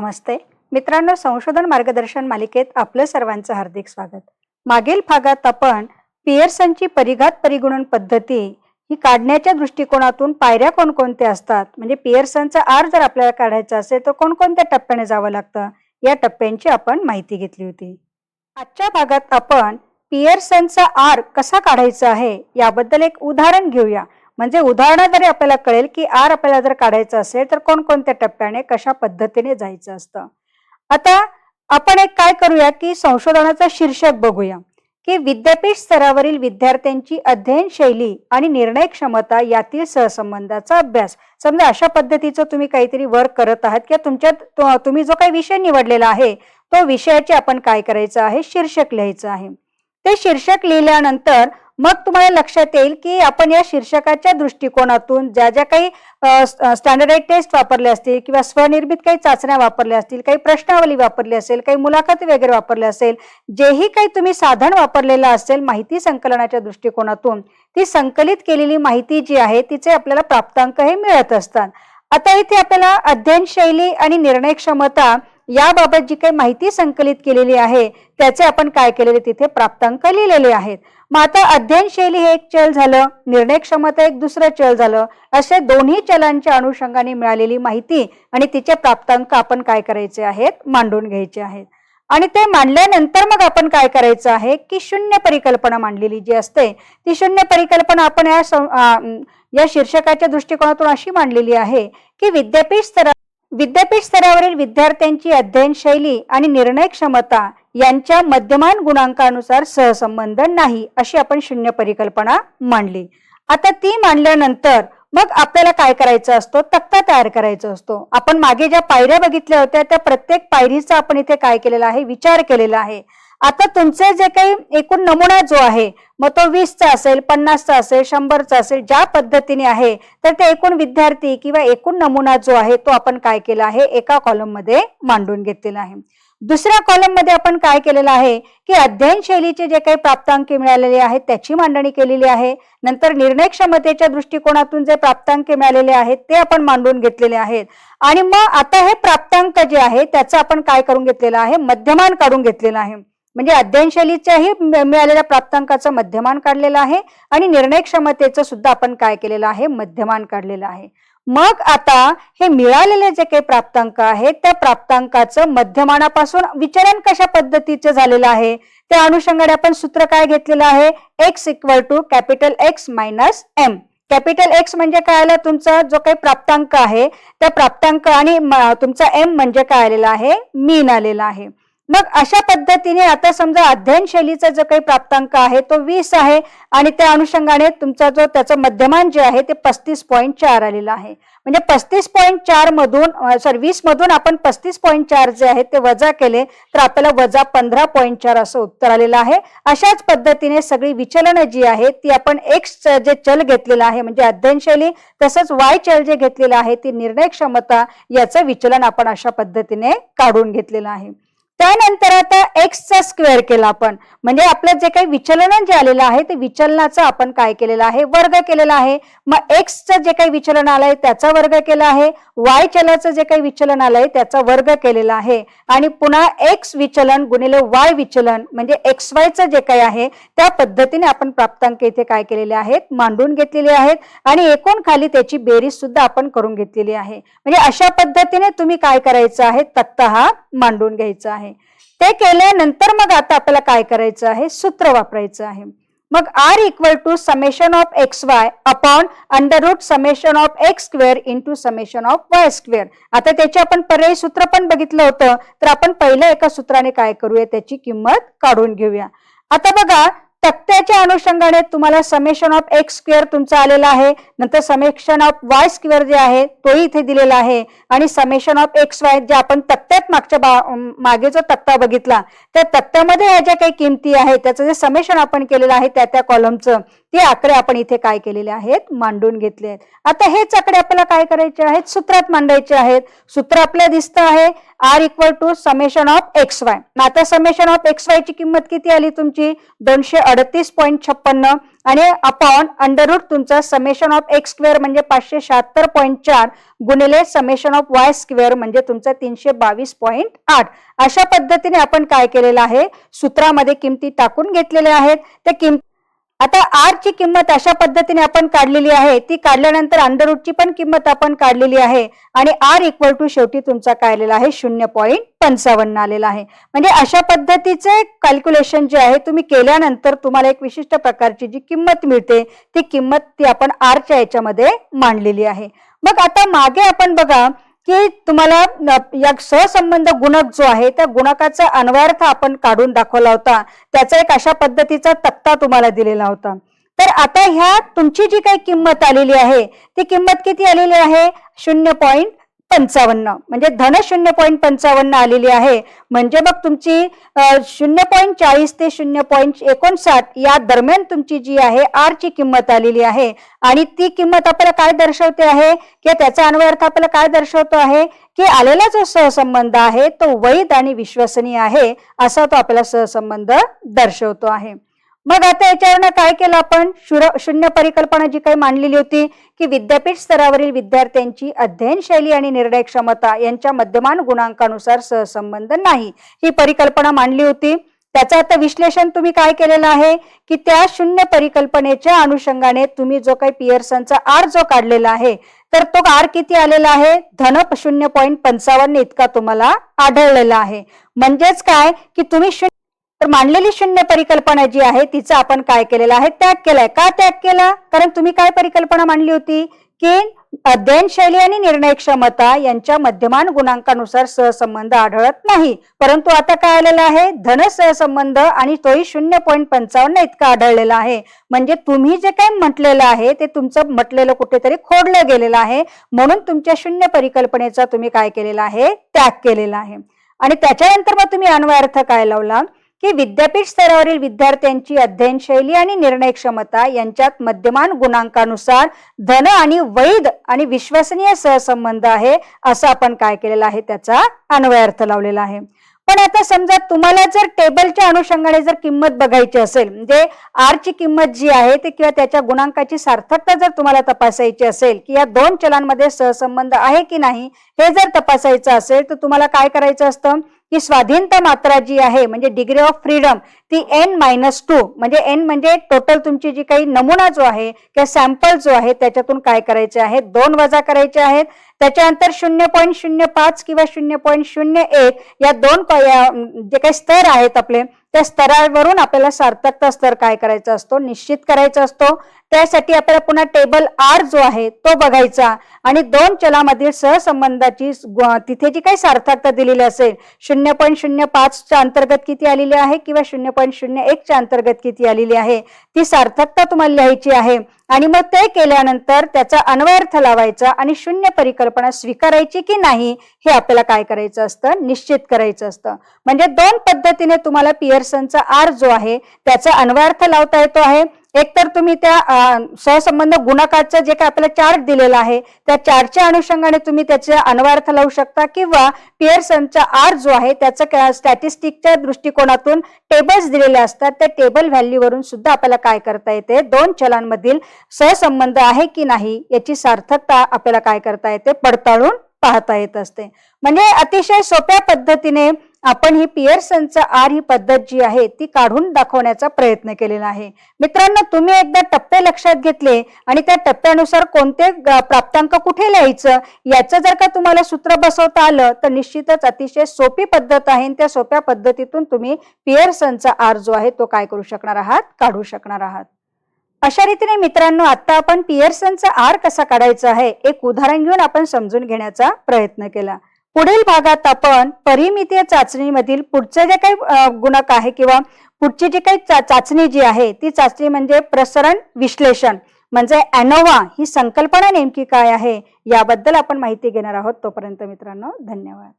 नमस्ते. मित्रांनो संशोधन मार्गदर्शन मालिकेत आपलं सर्वांचं हार्दिक स्वागत. मागील भागात आपण पियर्सनची परिघात परिगुणन पद्धती ही काढण्याच्या दृष्टिकोनातून पायऱ्या कोणकोणत्या असतात म्हणजे पियर्सनचा आर जर आपल्याला काढायचा असेल तर कोणकोणत्या टप्प्याने जावं लागतं या टप्प्यांची आपण माहिती घेतली होती. आजच्या भागात आपण पियर्सनचा आर कसा काढायचा आहे याबद्दल एक उदाहरण घेऊया. म्हणजे उदाहरणाद्वारे आपल्याला कळेल की आर आपल्याला जर काढायचं असेल तर कोणकोणत्या टप्प्याने कशा पद्धतीने जायचं असतं? आता आपण एक काय करूया की संशोधनाचा शीर्षक बघूया की विद्यापीठ स्तरावरील विद्यार्थ्यांची अध्ययन शैली आणि निर्णय क्षमता यातील सहसंबंधाचा अभ्यास. समजा अशा पद्धतीचं तुम्ही काहीतरी वर्क करत आहात किंवा तुमच्यात तुम्ही जो काही विषय निवडलेला आहे तो विषयाचे आपण काय करायचं आहे? शीर्षक लिहायचं आहे. ते शीर्षक लिहिल्यानंतर मग तुम्हाला लक्षात येईल की आपण या शीर्षकाच्या दृष्टिकोनातून ज्या ज्या काही स्टँडर्डाइज टेस्ट वापरल्या असतील किंवा स्वनिर्मित काही चाचण्या वापरल्या असतील काही प्रश्नावली वापरली असेल काही मुलाखती वगैरे वापरले असेल जेही काही तुम्ही साधन वापरलेलं असेल माहिती संकलनाच्या दृष्टिकोनातून ती संकलित केलेली माहिती जी आहे तिचे आपल्याला प्राप्तांक हे मिळत असतात. आता इथे आपल्याला अध्ययन शैली आणि निर्णय क्षमता याबाबत जी काही माहिती संकलित केलेली आहे त्याचे आपण काय केलेले तिथे प्राप्तांक लिहिलेले आहेत. मग आता अध्ययन शैली हे एक चल झालं निर्णय क्षमता एक दुसरं चल झालं असे दोन्ही चलांच्या अनुषंगाने मिळालेली माहिती आणि तिचे प्राप्तांक आपण काय करायचे आहेत मांडून घ्यायचे आहेत. आणि ते मांडल्यानंतर मग आपण काय करायचं आहे की शून्य परिकल्पना मांडलेली जी असते ती शून्य परिकल्पना आपण या या शीर्षकाच्या दृष्टिकोनातून अशी मांडलेली आहे की विद्यापीठ स्तरा विद्यापीठ स्तरावरील विद्यार्थ्यांची अध्ययन शैली आणि निर्णय क्षमता यांच्या मध्यमान गुणांकानुसार सहसंबंध नाही अशी आपण शून्य परिकल्पना मांडली. आता ती मांडल्यानंतर मग आपल्याला काय करायचं असतो? तक्ता तयार करायचा असतो. आपण मागे ज्या पायऱ्या बघितल्या होत्या त्या प्रत्येक पायरीचा आपण इथे काय केलेला आहे? विचार केलेला आहे. आता तुमचे जे काही एकूण नमुना जो आहे मग तो वीसचा असेल पन्नासचा असेल शंभरचा असेल ज्या पद्धतीने आहे तर ते एकूण विद्यार्थी किंवा एकूण नमुना जो आहे तो आपण काय केला आहे एका कॉलममध्ये मांडून घेतलेला आहे. दुसऱ्या कॉलममध्ये आपण काय केलेलं आहे की अध्ययन शैलीचे जे काही प्राप्तांक मिळालेले आहेत त्याची मांडणी केलेली आहे. नंतर निर्णय क्षमतेच्या दृष्टिकोनातून जे प्राप्तांक मिळालेले आहेत ते आपण मांडून घेतलेले आहेत. आणि मग आता हे प्राप्तांक जे आहे त्याचं आपण काय करून घेतलेलं आहे मध्यमान काढून घेतलेलं आहे. म्हणजे अध्ययन शैलीच्याही मिळालेल्या प्राप्तांकाचं मध्यमान काढलेलं आहे आणि निर्णय क्षमतेचं सुद्धा आपण काय केलेलं आहे? मध्यमान काढलेलं आहे. मग आता हे मिळालेले जे काही प्राप्तांक आहेत त्या प्राप्तांकाचं मध्यमानापासून विचलन कशा पद्धतीचं झालेलं आहे? त्या अनुषंगाने आपण सूत्र काय घेतलेलं आहे? X equal to capital X minus M capital X म्हणजे काय आलं? तुमचा जो काही प्राप्तांक आहे त्या प्राप्तांक आणि तुमचा एम म्हणजे काय आलेला आहे? मीन आलेला आहे. मग अशा पद्धतीने आता समजा अध्ययन शैलीचा जो काही प्राप्तांक आहे तो वीस आहे आणि त्या अनुषंगाने तुमचा जो त्याचं मध्यमान जे आहे ते पस्तीस पॉईंट चार आलेलं आहे. म्हणजे पस्तीस पॉईंट चार मधून सॉरी वीस मधून आपण पस्तीस पॉईंट चार जे आहे ते वजा केले तर आपल्याला वजा पंधरा पॉईंट चार असं उत्तर आलेलं आहे. अशाच पद्धतीने सगळी विचलनं जी आहेत ती आपण एक्स जे चल घेतलेलं आहे म्हणजे अध्ययन शैली तसंच वाय चल जे घेतलेलं आहे ती निर्णय क्षमता याचं विचलन आपण अशा पद्धतीने काढून घेतलेलं आहे. त्यानंतर आता एक्सचा स्क्वेअर केला आपण. म्हणजे आपलं जे काही विचलन जे आलेलं आहे ते विचलनाचं आपण काय केलेलं आहे? वर्ग केलेला आहे. मग एक्सचं जे काही विचलन आलंय त्याचा वर्ग केला आहे. वाय चलाचं जे काही विचलन आलंय त्याचा वर्ग केलेला आहे. आणि पुन्हा एक्स विचलन गुणिले वाय विचलन म्हणजे एक्स वायचं जे काही आहे त्या पद्धतीने आपण प्राप्तांक इथे काय केलेले आहेत? मांडून घेतलेले आहेत. आणि एकूण खाली त्याची बेरीज सुद्धा आपण करून घेतलेली आहे. म्हणजे अशा पद्धतीने तुम्ही काय करायचं आहे? तक्ता हा मांडून घ्यायचा आहे. ते केल्यानंतर मग आता आपल्याला काय करायचं आहे? सूत्र वापरायचं आहे. मग R equal to summation of X Y upon under root summation of X square into summation of Y square आता त्याचे आपण पर्यायी सूत्र पण बघितलं होतं. तर आपण पहिल्या एका सूत्राने काय करूया? त्याची किंमत काढून घेऊया. आता बघा तक्त्याच्या अनुषंगाने तुम्हाला समेशन ऑफ एक्स स्क्वेअर तुमचा आलेला आहे. नंतर समेशन ऑफ वाय स्क्वेअर जे आहे तोही इथे दिलेला आहे. आणि समेशन ऑफ एक्स वाय जे आपण तक्त्यात मागच्या बा- मागे जो तक्ता बघितला त्या तक्त्यामध्ये ह्या ज्या काही किमती आहेत त्याचं जे समेशन आपण केलेलं आहे त्या त्या कॉलमचं ते आकडे आपण इथे काय केलेले आहेत? मांडून घेतले आहेत. आता हेच आकडे आपल्याला काय करायचे आहेत? सूत्रात मांडायचे आहेत. सूत्र आपल्याला दिसतं आहे. R equal to summation of X Y आता समेशन ऑफ एक्स वाय ची किंमत किती आली तुमची? दोनशे अडतीस पॉईंट छप्पन्न. आणि अपॉन अंडररूट तुमचा समेशन ऑफ एक्स स्क्वेअर म्हणजे पाचशे शहात्तर पॉईंट चार गुणिले समेशन ऑफ वाय स्क्वेअर म्हणजे तुमचा तीनशे बावीस पॉईंट आठ. अशा पद्धतीने आपण काय केलेलं आहे? सूत्रामध्ये किमती टाकून घेतलेल्या आहेत. त्या किम आता आर ची किंमत अशा पद्धतीने आपण काढलेली आहे. ती काढल्यानंतर अंडररूटची पण किंमत आपण काढलेली आहे. आणि आर इक्वल टू शेवटी तुमचा काय आलेला आहे? शून्य पॉईंट पंचावन्न आलेला आहे. म्हणजे अशा पद्धतीचे कॅल्क्युलेशन जे आहे तुम्ही केल्यानंतर तुम्हाला एक विशिष्ट प्रकारची जी किंमत मिळते ती किंमत ती आपण आरच्या याच्यामध्ये मांडलेली आहे. मग आता मागे आपण बघा की तुम्हाला या सहसंबंध गुणक जो आहे त्या गुणकाचा अन्वयार्थ आपण काढून दाखवला होता. त्याचा एक अशा पद्धतीचा तक्ता तुम्हाला दिलेला होता. तर आता ह्या तुमची जी काही किंमत आलेली आहे ती किंमत किती आलेली आहे? शून्य पॉईंट पंचावन्न. म्हणजे धन शून्य पॉईंट पंचावन्न आलेली आहे. म्हणजे मग तुमची शून्य पॉईंट चाळीस ते शून्य पॉईंट एकोणसाठ या दरम्यान तुमची जी आहे आर ची किंमत आलेली आहे. आणि ती किंमत आपल्याला काय दर्शवते आहे? किंवा त्याचा अन्वयार्थ आपल्याला काय दर्शवतो आहे? की आलेला जो सहसंबंध आहे तो वैध आणि विश्वसनीय आहे असा तो आपल्याला सहसंबंध दर्शवतो आहे. मग आता याच्यावरनं काय केलं आपण? शुर- शून्य परिकल्पना जी काही मांडलेली होती की विद्यापीठ स्तरावरील विद्यार्थ्यांची अध्ययन शैली आणि निर्णय क्षमता यांच्या मध्यमान गुणांकानुसार सहसंबंध नाही ही परिकल्पना मांडली होती. त्याचं आता विश्लेषण तुम्ही काय केलेलं आहे? की त्या शून्य परिकल्पनेच्या अनुषंगाने तुम्ही जो काही पियर्सनचा आर जो काढलेला आहे तर तो आर किती आलेला आहे? धन शून्य पॉईंट पंचावन्न इतका तुम्हाला आढळलेला आहे. म्हणजेच काय? की तुम्ही तर मांडलेली शून्य परिकल्पना जी आहे तिचा आपण काय केलेला आहे त्याग केलाय. का त्याग केला? कारण तुम्ही काय परिकल्पना मांडली होती? की अध्ययन शैली आणि निर्णय क्षमता यांच्या मध्यमान गुणांकानुसार सहसंबंध आढळत नाही. परंतु आता काय आलेलं आहे? धन सहसंबंध आणि तोही शून्य पॉईंट पंचावन्न इतका आढळलेला आहे. म्हणजे तुम्ही जे काही म्हटलेलं आहे ते तुमचं म्हटलेलं कुठेतरी खोडलं गेलेलं आहे. म्हणून तुमच्या शून्य परिकल्पनेचा तुम्ही काय केलेला आहे? त्याग केलेला आहे. आणि त्याच्यानंतर मग तुम्ही अन्वयार्थ काय लावला? की विद्यापीठ स्तरावरील विद्यार्थ्यांची अध्ययन शैली आणि निर्णय क्षमता यांच्यात मध्यमान गुणांकानुसार धन आणि वैध आणि विश्वसनीय सहसंबंध आहे असं आपण काय केलेलं आहे त्याचा अन्वयार्थ लावलेला आहे. पण आता समजा तुम्हाला जर टेबलच्या अनुषंगाने जर किंमत बघायची असेल म्हणजे आरची किंमत जी आहे ते किंवा त्याच्या गुणांकाची सार्थकता जर तुम्हाला तपासायची असेल की या दोन चलांमध्ये सहसंबंध आहे की नाही हे जर तपासायचं असेल तर तुम्हाला काय करायचं असतं? की स्वाधीनता मात्रा जी आहे म्हणजे डिग्री ऑफ फ्रीडम ती एन मायनस टू म्हणजे एन म्हणजे टोटल तुमची जी काही नमुना जो आहे किंवा सॅम्पल जो आहे त्याच्यातून काय करायचे आहे? दोन वजा करायचे आहेत. त्याच्यानंतर शून्य पॉईंट शून्य पाच किंवा शून्य पॉईंट शून्य एक या दोन जे काही स्तर आहेत आपले त्या स्तरावरून आपल्याला सार्थकता स्तर काय करायचा असतो निश्चित करायचा असतो. त्यासाठी आपल्याला पुन्हा टेबल आर जो आहे तो बघायचा. आणि दोन चलामधील सहसंबंधाची तिथे जी काही सार्थकता दिलेली असेल शून्य पॉईंट शून्य पाचच्या अंतर्गत किती आलेली आहे किंवा शून्य पॉईंट शून्य एकच्या अंतर्गत किती आलेली आहे ती सार्थकता तुम्हाला लिहायची आहे. आणि मग ते केल्यानंतर त्याचा अन्वयार्थ लावायचा आणि शून्य परिकल्पना स्वीकारायची की नाही हे आपल्याला काय करायचं असतं? निश्चित करायचं असतं. म्हणजे दोन पद्धतीने तुम्हाला पियर्सनचा आर जो आहे त्याचा अन्वयार्थ लावता येतो आहे. एकतर तुम्ही त्या सहसंबंध गुणकाचं जे काय आपल्याला चार्ट दिलेला आहे त्या चार्टच्या अनुषंगाने तुम्ही त्याचे अन्वार्थ लावू शकता किंवा पिअर्सनचा आर जो आहे त्याचं स्टॅटिस्टिकच्या दृष्टिकोनातून टेबल्स दिलेले असतात त्या टेबल व्हॅल्यूवरून सुद्धा आपल्याला काय करता येते? दोन चलांमधील सहसंबंध आहे की नाही याची सार्थकता आपल्याला काय करता येते? पडताळून पाहता येत असते. म्हणजे अतिशय सोप्या पद्धतीने आपण ही पियर्सनचा आर ही पद्धत जी आहे ती काढून दाखवण्याचा प्रयत्न केलेला आहे. मित्रांनो तुम्ही एकदा टप्पे लक्षात घेतले आणि त्या टप्प्यानुसार कोणते प्राप्तांक कुठे लिहायचं याचं जर का तुम्हाला सूत्र बसवता आलं तर निश्चितच अतिशय सोपी पद्धत आहे आणि त्या सोप्या पद्धतीतून तुम्ही पियर्सनचा आर जो आहे तो काय करू शकणार आहात काढू शकणार आहात. अशा रीतीने मित्रांनो आता आपण पियर्सनचा आर कसा काढायचा आहे एक उदाहरण घेऊन आपण समजून घेण्याचा प्रयत्न केला. पुढील भागात आपण परिमितीय चाचणीमधील पुढचे जे काही गुणक आहे किंवा पुढची जी काही चा- चाचणी जी आहे ती चाचणी म्हणजे प्रसरण विश्लेषण. म्हणजे अॅनोवा ही संकल्पना नेमकी काय आहे याबद्दल आपण माहिती घेणार आहोत. तोपर्यंत मित्रांनो धन्यवाद.